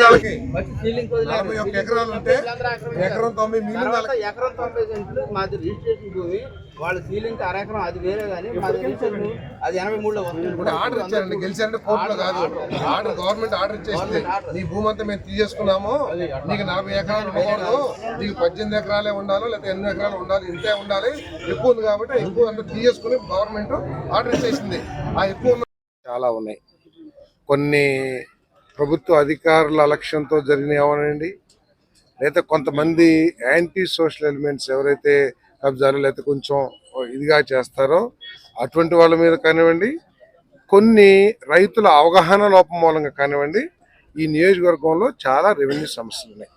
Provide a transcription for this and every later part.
నలభై ఒక్క ఎకరాలు ఉంటే. ఎకరం తొంభై మిగిలిన ఎకరం తొంభై సెంట్లు మాది రిజిస్ట్రేషన్ భూమి. వాళ్ళ సీలింగ్ అది వేరే కానీ మాది రిజిస్ట్రేషన్ అది ఎనభై మూడులో ఇప్పుడు ఆర్డర్ ఇచ్చారండి. గెలిచారంటే కోర్టులో కాదు. ఆర్డర్ గవర్నమెంట్ ఆర్డర్ ఇచ్చేసింది. నీ భూమి అంతా మేము తీసేసుకున్నాము. నీకు నలభై ఎకరాలు ఉండకూడదు. నీకు పద్దెనిమిది ఎకరాలే ఉండాలి లేదా ఎనిమిది ఎకరాలు ఉండాలి ఇంతే ఉండాలి. ఎక్కువ ఉంది కాబట్టి ఎక్కువ అంతా తీసేసుకుని గవర్నమెంట్ ఆర్డర్ ఇచ్చేసింది. ఆ ఎక్కువ ఉన్న చాలా ఉన్నాయి. కొన్ని ప్రభుత్వ అధికారుల అలక్ష్యంతో జరిగినవి లేదా కొంతమంది యాంటీ సోషల్ ఎలిమెంట్స్ ఎవరైతే కబ్జాలు లేకపోతే కొంచెం ఇదిగా చేస్తారో అటువంటి వాళ్ళ మీద కానివ్వండి కొన్ని రైతుల అవగాహన లోపం మూలంగా కానివ్వండి ఈ నియోజకవర్గంలో చాలా రెవెన్యూ సమస్యలు ఉన్నాయి.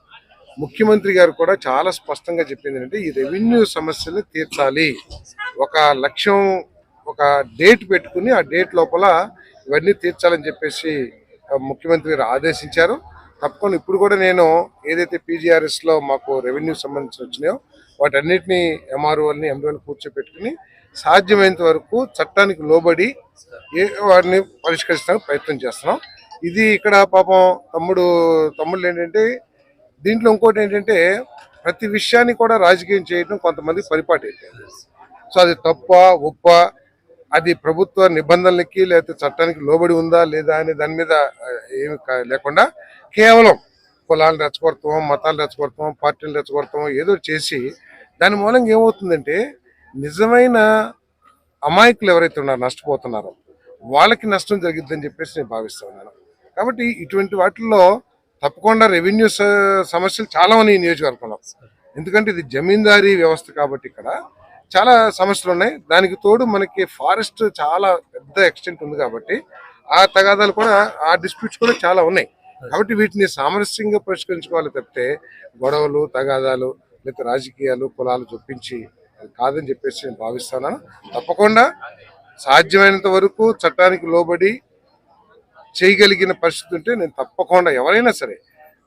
ముఖ్యమంత్రి గారు కూడా చాలా స్పష్టంగా చెప్పింది ఏంటంటే ఈ రెవెన్యూ సమస్యలు తీర్చాలి. ఒక లక్ష్యం ఒక డేట్ పెట్టుకుని ఆ డేట్ లోపల ఇవన్నీ తీర్చాలని చెప్పేసి ముఖ్యమంత్రి ఆదేశించారు. తప్పకుండా ఇప్పుడు కూడా నేను ఏదైతే పీజీఆర్ఎస్లో మాకు రెవెన్యూ సంబంధించి వచ్చినాయో వాటన్నిటిని ఎంఆర్ఓల్ని ఎండిఓని కూర్చోపెట్టుకుని సాధ్యమైనంత వరకు చట్టానికి లోబడి ఏ వాటిని పరిష్కరించడానికి ప్రయత్నం చేస్తున్నాం. ఇది ఇక్కడ పాపం తమ్ముడు తమ్ముళ్ళు ఏంటంటే దీంట్లో ఇంకోటి ఏంటంటే ప్రతి విషయాన్ని కూడా రాజకీయం చేయడం కొంతమంది పరిపాటి అయిపోయింది. సో అది తప్ప ఉప్ప అది ప్రభుత్వ నిబంధనలకి లేకపోతే చట్టానికి లోబడి ఉందా లేదా అనే దాని మీద ఏమి లేకుండా కేవలం కులాలను రెచ్చగొడతాం మతాలు రెచ్చగొడతాం పార్టీలు రెచ్చగొడతాం ఏదో చేసి దాని మూలంగా ఏమవుతుందంటే నిజమైన అమాయకులు ఎవరైతే ఉన్నారో నష్టపోతున్నారో వాళ్ళకి నష్టం జరిగిద్దని చెప్పేసి నేను భావిస్తున్నాను కాబట్టి ఇటువంటి వాటిల్లో తప్పకుండా రెవెన్యూ స- సమస్యలు చాలా ఉన్నాయి నియోజకవర్గంలో. ఎందుకంటే ఇది జమీందారీ వ్యవస్థ కాబట్టి ఇక్కడ చాలా సమస్యలు ఉన్నాయి. దానికి తోడు మనకి ఫారెస్ట్ చాలా పెద్ద ఎక్స్టెంట్ ఉంది కాబట్టి ఆ తగాదాలు కూడా ఆ డిస్ప్యూట్స్ కూడా చాలా ఉన్నాయి. కాబట్టి వీటిని సామరస్యంగా పరిష్కరించుకోవాలి తప్పితే గొడవలు తగాదాలు లేకపోతే రాజకీయాలు కులాలు చొప్పించి అది కాదని చెప్పేసి నేను భావిస్తున్నాను తప్పకుండా సాధ్యమైనంత వరకు చట్టానికి లోబడి చేయగలిగిన పరిస్థితి ఉంటే నేను తప్పకుండా ఎవరైనా సరే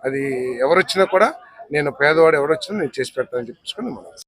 అది ఎవరొచ్చినా కూడా నేను పేదవాడు ఎవరొచ్చినా నేను చేసి పెడతానని చెప్పించుకొని మనం